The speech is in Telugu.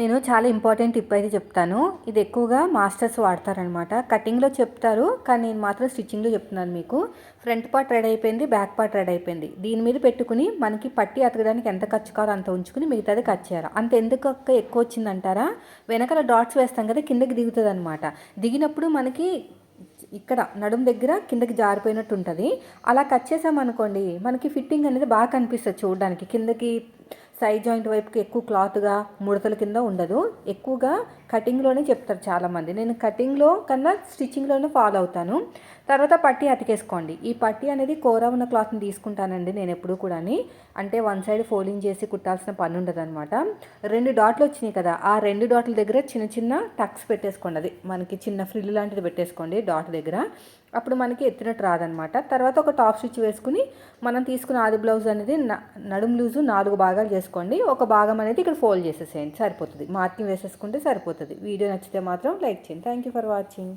నేను చాలా ఇంపార్టెంట్ టిప్ అయితే చెప్తాను. ఇది ఎక్కువగా మాస్టర్స్ వాడతారనమాట. కటింగ్లో చెప్తారు కానీ నేను మాత్రం స్టిచ్చింగ్లో చెప్తున్నాను మీకు. ఫ్రంట్ పార్ట్ రెడీ అయిపోయింది బ్యాక్ పార్ట్ రెడీ అయిపోయింది. దీని మీద పెట్టుకుని మనకి పట్టి అతకడానికి ఎంత ఖర్చు కావాలో అంత ఉంచుకుని మిగతాది కట్ చేయాలి. అంత ఎందుకు ఎక్కువ వచ్చిందంటారా? వెనకాల డాట్స్ వేస్తాం కదా కిందకి దిగుతుంది అనమాట దిగినప్పుడు మనకి ఇక్కడ నడుము దగ్గర కిందకి జారిపోయినట్టు ఉంటుంది. అలా కట్ చేసామనుకోండి మనకి ఫిట్టింగ్ అనేది బాగా కనిపిస్తుంది చూడడానికి. కిందకి సైడ్ జాయింట్ వైపుకి ఎక్కువ క్లాత్గా ముడతల కింద ఉండదు. ఎక్కువగా కటింగ్లోనే చెప్తారు చాలామంది. నేను కటింగ్లో కన్నా స్టిచ్చింగ్లోనే ఫాలో అవుతాను. తర్వాత పట్టి అతికేసుకోండి. ఈ పట్టి అనేది కూర ఉన్న క్లాత్ని తీసుకుంటానండి నేను ఎప్పుడు కూడా అంటే వన్ సైడ్ ఫోలింగ్ చేసి కుట్టాల్సిన పని ఉండదు అనమాట రెండు డాట్లు వచ్చినాయి కదా ఆ రెండు డాట్ల దగ్గర చిన్న చిన్న టక్స్ పెట్టేసుకోండి. అది మనకి చిన్న ఫ్రిల్ లాంటిది పెట్టేసుకోండి డాట్ దగ్గర. అప్పుడు మనకి ఎత్తినట్టు రాదనమాట తర్వాత ఒక టాప్ స్టిచ్ వేసుకుని మనం తీసుకున్న ఆది బ్లౌజ్ అనేది నడుము లూజు నాలుగు భాగాలు చేసుకోండి. ఒక భాగం అనేది ఇక్కడ ఫోల్డ్ చేసేసేయండి. సరిపోతుంది. మార్కింగ్ వేసేసుకుంటే సరిపోతుంది. వీడియో నచ్చితే మాత్రం లైక్ చేయండి. Thank you for watching